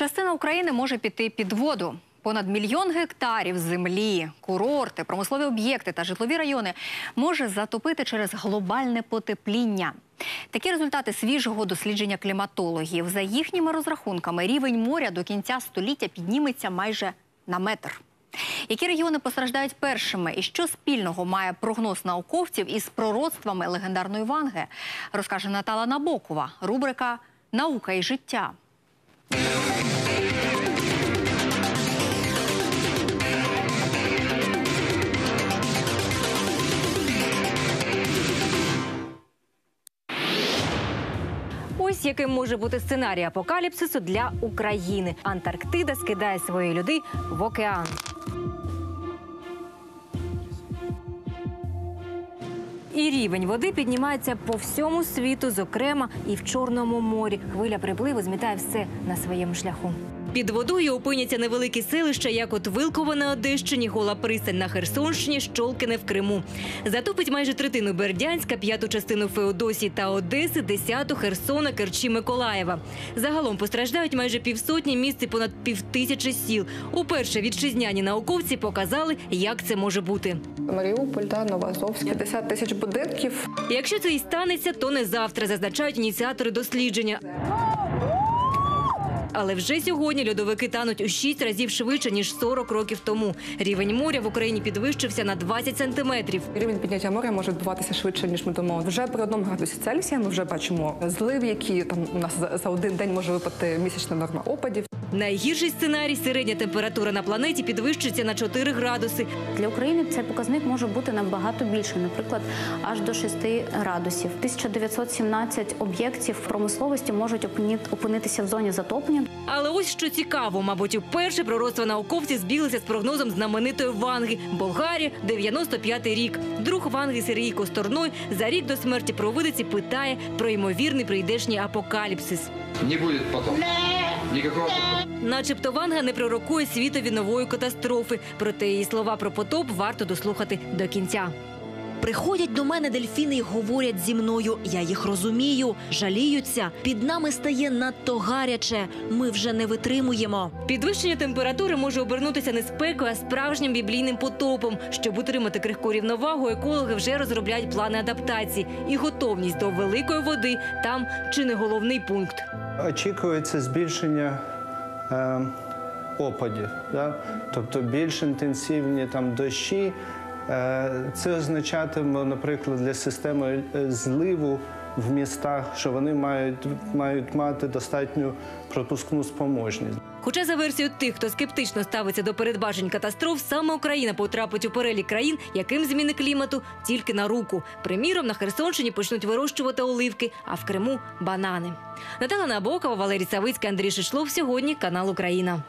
Частина України може піти під воду. Понад мільйон гектарів землі, курорти, промислові об'єкти та житлові райони може затопити через глобальне потепління. Такі результати свіжого дослідження кліматологів. За їхніми розрахунками, рівень моря до кінця століття підніметься майже на метр. Які регіони постраждають першими і що спільного має прогноз науковців із пророцтвами легендарної Ванги, розкаже Натала Набокова. Рубрика Наука і життя. Ось яким може бути сценарій апокаліпсису для України. Антарктида скидає свої люди в океан. І рівень води піднімається по всьому світу, зокрема і в Чорному морі. Хвиля припливу змітає все на своєму шляху. Під водою опиняться невеликі селища, як от Вилково на Одещині, Гола Пристань на Херсонщині, Щолкине в Криму. Затопить майже третину Бердянська, п'яту частину Феодосії та Одеси, десяту Херсона, Керчі, Миколаєва. Загалом постраждають майже півсотні місць і понад півтисячі сіл. Уперше вітчизняні науковці показали, як це може бути. Маріуполь, да, Новоазовськ, 50 тисяч будинків. Якщо це і станеться, то не завтра, зазначають ініціатори дослідження. Але вже сьогодні льодовики тануть у 6 разів швидше, ніж 40 років тому. Рівень моря в Україні підвищився на 20 сантиметрів. Рівень підняття моря може відбуватися швидше, ніж ми думали. Вже при одному градусі Цельсія ми вже бачимо злив, які там у нас за- один день може випадати місячна норма опадів. Найгірший сценарій середня температура на планеті підвищиться на 4 градуси. Для України цей показник може бути набагато більше, наприклад, аж до 6 градусів. 1917 об'єктів промисловості можуть опинитися в зоні затоплення. Але ось що цікаво, мабуть, уперше пророцтва науковці збіглися з прогнозом знаменитої Ванги. Болгарія, 95-й рік. Друг Ванги Сергій Косторной за рік до смерті провидиці питає про ймовірний прийдешній апокаліпсис. Не будет потом. Никакого Начебто Ванга не пророкує світові нової катастрофи. Проте її слова про потоп варто дослухати до кінця. Приходять до мене дельфіни і говорять зі мною. Я їх розумію, жаліються. Під нами стає надто гаряче. Ми вже не витримуємо. Підвищення температури може обернутися не спекою, а справжнім біблійним потопом. Щоб утримати крихку рівновагу, екологи вже розробляють плани адаптації. І готовність до великої води там чи не головний пункт. Очікується збільшення е, опадів, тобто більш інтенсивні дощі. Е, це означатиме, наприклад, для системи е, зливу в містах, що вони мають, мають мати достатню пропускну спроможність. Хоча за версією тих, хто скептично ставиться до передбачень катастроф, саме Україна потрапить у перелік країн, яким зміни клімату тільки на руку. Приміром, на Херсонщині почнуть вирощувати оливки, а в Криму банани. Наталя Набокова, Валерій Савицький, Андрій Шишлов. Сьогодні канал Україна.